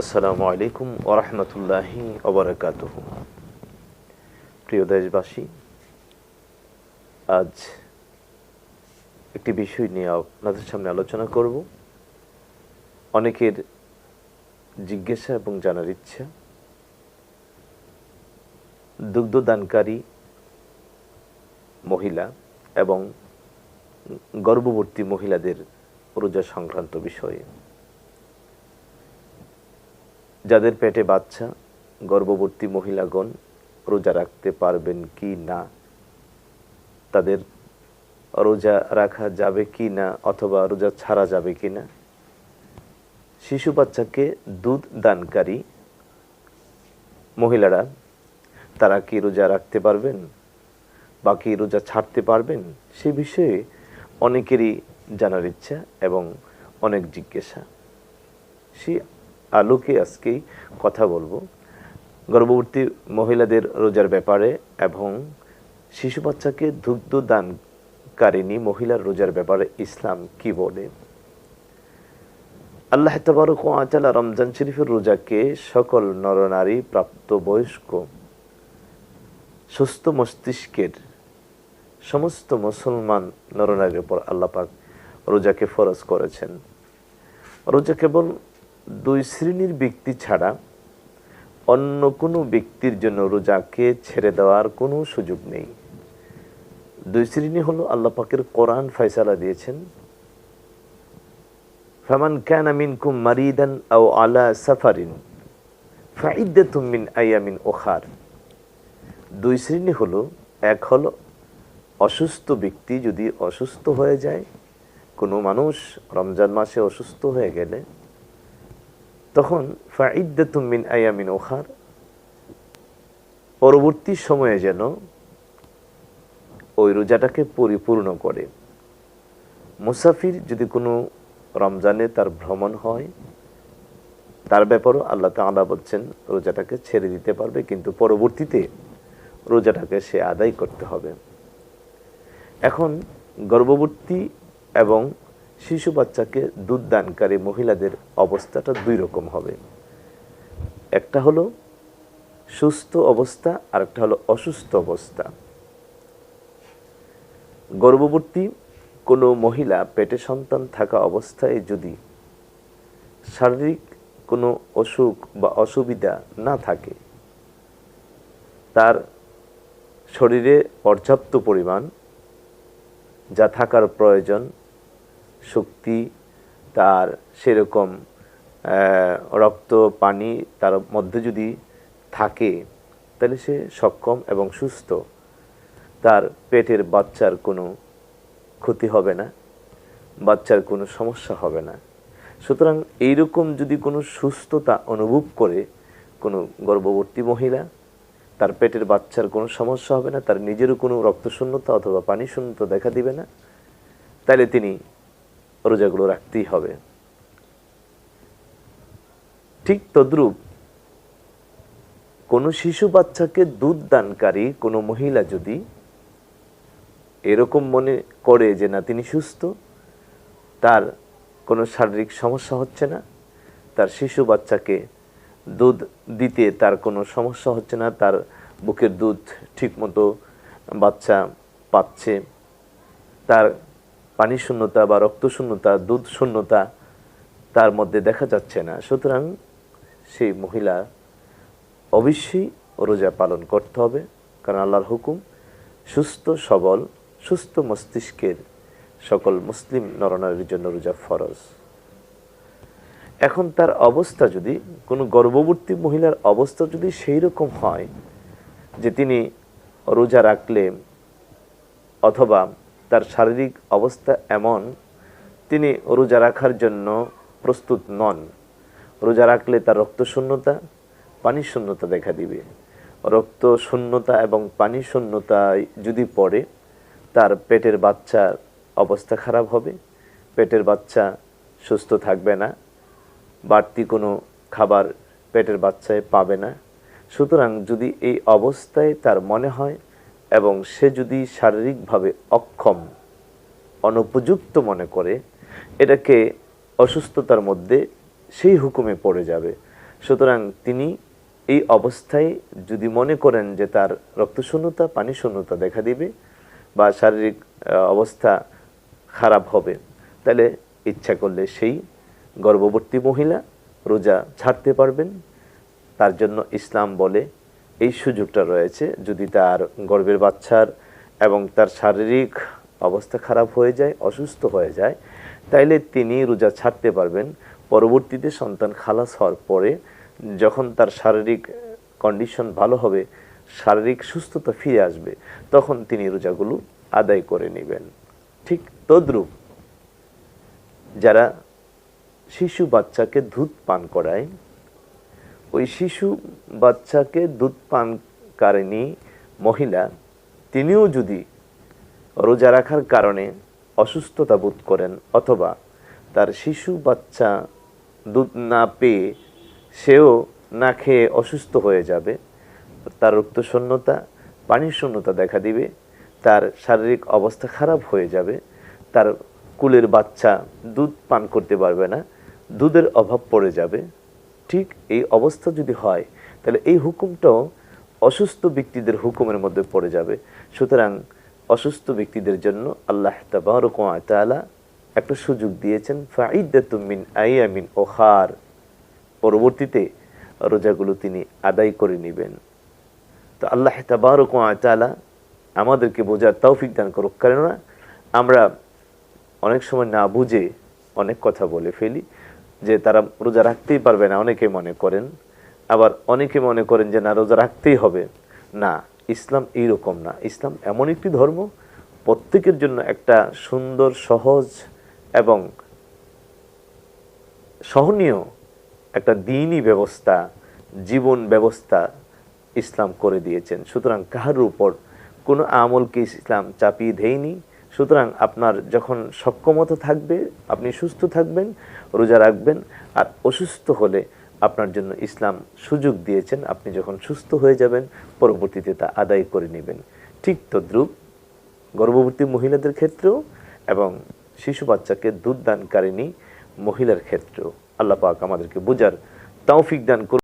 আসসালামু আলাইকুম ওরহমতুল্লাহি ওবরাকাত প্রিয় দেশবাসী, আজ একটি বিষয় নিয়ে আপনাদের সামনে আলোচনা করব। অনেকের জিজ্ঞাসা এবং জানার ইচ্ছা, দুগ্ধদানকারী মহিলা এবং গর্ভবর্তী মহিলাদের রোজা সংক্রান্ত বিষয়ে। যাদের পেটে বাচ্চা, গর্ভবতী মহিলাগণ রোজা রাখতে পারবেন কি না? তাদের রোজা রাখা যাবে কি না অথবা রোজা ছাড়া যাবে কি না? শিশু বাচ্চাকে দুধ দানকারী মহিলারা, তারা কি রোজা রাখতে পারবেন? বা কি রোজা ছাড়তে পারবেন? সে বিষয়ে অনেকেরই জানার ইচ্ছা এবং অনেক জিজ্ঞাসা। সে আলোকে আজকেই কথা বলব। গর্ভবতী মহিলাদের রোজার ব্যাপারে এবং শিশু বাচ্চাকে দুগ্ধ দানকারিনী মহিলার রোজার ব্যাপারে ইসলাম কি বলে? আল্লাহ তবরক আচালা রমজান শরীফের রোজাকে সকল নরনারী প্রাপ্ত বয়স্ক সুস্থ মস্তিষ্কের সমস্ত মুসলমান নরনারীর উপর আল্লাপাক রোজাকে ফরজ করেছেন। রোজা কেবল দুই শ্রেণির ব্যক্তি ছাড়া অন্য কোনো ব্যক্তির জন্য রোজাকে ছেড়ে দেওয়ার কোনো সুযোগ নেই। দুই শ্রেণি হলো আল্লাহ পাকের কোরআন ফয়সালা দিয়েছেন। ফামান ক্যান আমিন কুম মারিদান আও আলা সাফারিন ফাইদ্দাতুম মিন আয়ামিন ওখার দুই শ্রেণি হলো, এক হলো অসুস্থ ব্যক্তি যদি অসুস্থ হয়ে যায়, কোনো মানুষ রমজান মাসে অসুস্থ হয়ে গেলে তখন ফাইদ্দাতুম মিন আয়ামিন ওখার পরবর্তী সময়ে যেন ওই রোজাটাকে পরিপূর্ণ করে। মুসাফির যদি কোনো রমজানে তার ভ্রমণ হয়, তার ব্যাপারও আল্লাহ তাআলা বলছেন, রোজাটাকে ছেড়ে দিতে পারবে, কিন্তু পরবর্তীতে রোজাটাকে সে আদায় করতে হবে। এখন গর্ভবতী এবং শিশু বাচ্চাকে দুধ দানকারী মহিলাদের অবস্থাটা দুই রকম হবে। একটা হলো সুস্থ অবস্থা আর একটা হলো অসুস্থ অবস্থা। গর্ভবতী কোনো মহিলা পেটে সন্তান থাকা অবস্থায় যদি শারীরিক কোনো অসুখ বা অসুবিধা না থাকে, তার শরীরে পর্যাপ্ত পরিমাণ যা থাকার প্রয়োজন শক্তি, তার সেরকম রক্ত, পানি তার মধ্যে যদি থাকে, তাহলে সে সক্ষম এবং সুস্থ। তার পেটের বাচ্চার কোনো ক্ষতি হবে না, বাচ্চার কোনো সমস্যা হবে না। সুতরাং এইরকম যদি কোনো সুস্থতা অনুভব করে কোনো গর্ভবতী মহিলা, তার পেটের বাচ্চার কোনো সমস্যা হবে না, তার নিজেরও কোনো রক্তশূন্যতা অথবা পানি শূন্যতা দেখা দিবে না, তাহলে তিনি রোজাগুলো রাখতেই হবে। ঠিক তদ্রূপ কোনো শিশু বাচ্চাকে দুধ দানকারী কোনো মহিলা যদি এরকম মনে করে যে না, তিনি সুস্থ, তার কোনো শারীরিক সমস্যা হচ্ছে না, তার শিশু বাচ্চাকে দুধ দিতে তার কোনো সমস্যা হচ্ছে না, তার বুকের দুধ ঠিকমতো বাচ্চা পাচ্ছে, তার পানি শূন্যতা বা রক্ত শূন্যতা, দুধ শূন্যতা তার মধ্যে দেখা যাচ্ছে না। সুতরাং সেই মহিলা অবশ্যই রোজা পালন করতে হবে, কারণ আল্লাহর হুকুম, সুস্থ, সবল, সুস্থ মস্তিষ্কের সকল মুসলিম নরনারীর জন্য রোজা ফরজ। এখন তার অবস্থা যদি, কোনো গর্ভবতী মহিলার অবস্থা যদি সেই রকম হয়, যে তিনি রোজা রাখলে অথবা তার শারীরিক অবস্থা এমন, তিনি রোজা রাখার জন্য প্রস্তুত নন। রোজা রাখলে তার রক্ত শূন্যতা, পানি শূন্যতা দেখা দিবে। রক্ত শূন্যতা এবং পানি শূন্যতায় যদি পড়ে, তার পেটের বাচ্চার অবস্থা খারাপ হবে। পেটের বাচ্চা সুস্থ থাকবে না, বাড়তি কোনো খাবার পেটের বাচ্চায় পাবে না। সুতরাং যদি এই অবস্থায় তার মনে হয় এবং সে যদি শারীরিকভাবে অক্ষম, অনুপযুক্ত মনে করে, এটাকে অসুস্থতার মধ্যে সেই হুকুমে পড়ে যাবে। সুতরাং তিনি এই অবস্থায় যদি মনে করেন যে তার রক্তশূন্যতা পানি শূন্যতা দেখা দিবে বা শারীরিক অবস্থা খারাপ হবে, তাহলে ইচ্ছা করলে সেই গর্ভবতী মহিলা রোজা ছাড়তে পারবেন। তার জন্য ইসলাম বলে এই সুযোগটা রয়েছে যদি তার গর্ভের বাচ্চার এবং তার শারীরিক অবস্থা খারাপ হয়ে যায়, অসুস্থ হয়ে যায়, তাইলে তিনি রোজা ছাড়তে পারবেন। পরবর্তীতে সন্তান খালাস হওয়ার পরে যখন তার শারীরিক কন্ডিশন ভালো হবে, শারীরিক সুস্থতা ফিরে আসবে, তখন তিনি রোজাগুলো আদায় করে নেবেন। ঠিক তদ্রূপ যারা শিশু বাচ্চাকে দুধ পান করায় ওই শিশু বাচ্চাকে দুধ পানকারিণী মহিলা, তিনিও যদি রোজা রাখার কারণে অসুস্থতা বোধ করেন অথবা তার শিশু বাচ্চা দুধ না পেয়ে সেও না খেয়ে অসুস্থ হয়ে যাবে, তার রক্তশূন্যতা পানির শূন্যতা দেখা দিবে, তার শারীরিক অবস্থা খারাপ হয়ে যাবে, তার কুলের বাচ্চা দুধ পান করতে পারবে না, দুধের অভাব পড়ে যাবে ঠিক এই অবস্থা যদি হয়, তাহলে এই হুকুমটাও অসুস্থ ব্যক্তিদের হুকুমের মধ্যে পড়ে যাবে। সুতরাং অসুস্থ ব্যক্তিদের জন্য আল্লাহ তাবারক ওয়া তাআলা একটা সুযোগ দিয়েছেন ফাইদাতুম মিন আইয়ামিন ওখার পরবর্তীতে রোজাগুলো তিনি আদায় করে নেবেন। তো আল্লাহ তাআলা আমাদেরকে বোঝার তৌফিক দান করুক। কেননা আমরা অনেক সময় না বুঝে অনেক কথা বলে ফেলি। যে তারা রোজা রাখতেই পারবে না, অনেকে মনে করেন। আবার অনেকে মনে করেন যে না, রোজা রাখতেই হবে। না, ইসলাম এইরকম না। ইসলাম এমন একটি ধর্ম, প্রত্যেকের জন্য একটা সুন্দর, সহজ এবং সহনীয় একটা দিনই ব্যবস্থা, জীবন ব্যবস্থা ইসলাম করে দিয়েছেন। সুতরাং কাহার উপর কোনো আমলকে ইসলাম চাপিয়ে দেয়নি। সুতরাং আপনার যখন সক্ষমতা থাকবে, আপনি সুস্থ থাকবেন, রোজা রাখবেন, আর অসুস্থ হলে আপনার জন্য ইসলাম সুযোগ দিয়েছেন, আপনি যখন সুস্থ হয়ে যাবেন, পরবর্তীতে তা আদায় করে নেবেন। ঠিক তদ্রুপ গর্ভবতী মহিলাদের ক্ষেত্রেও এবং শিশু বাচ্চাকে দুধ দানকারিণী মহিলার ক্ষেত্রেও আল্লাহ পাক আমাদেরকে বোঝার তৌফিক দান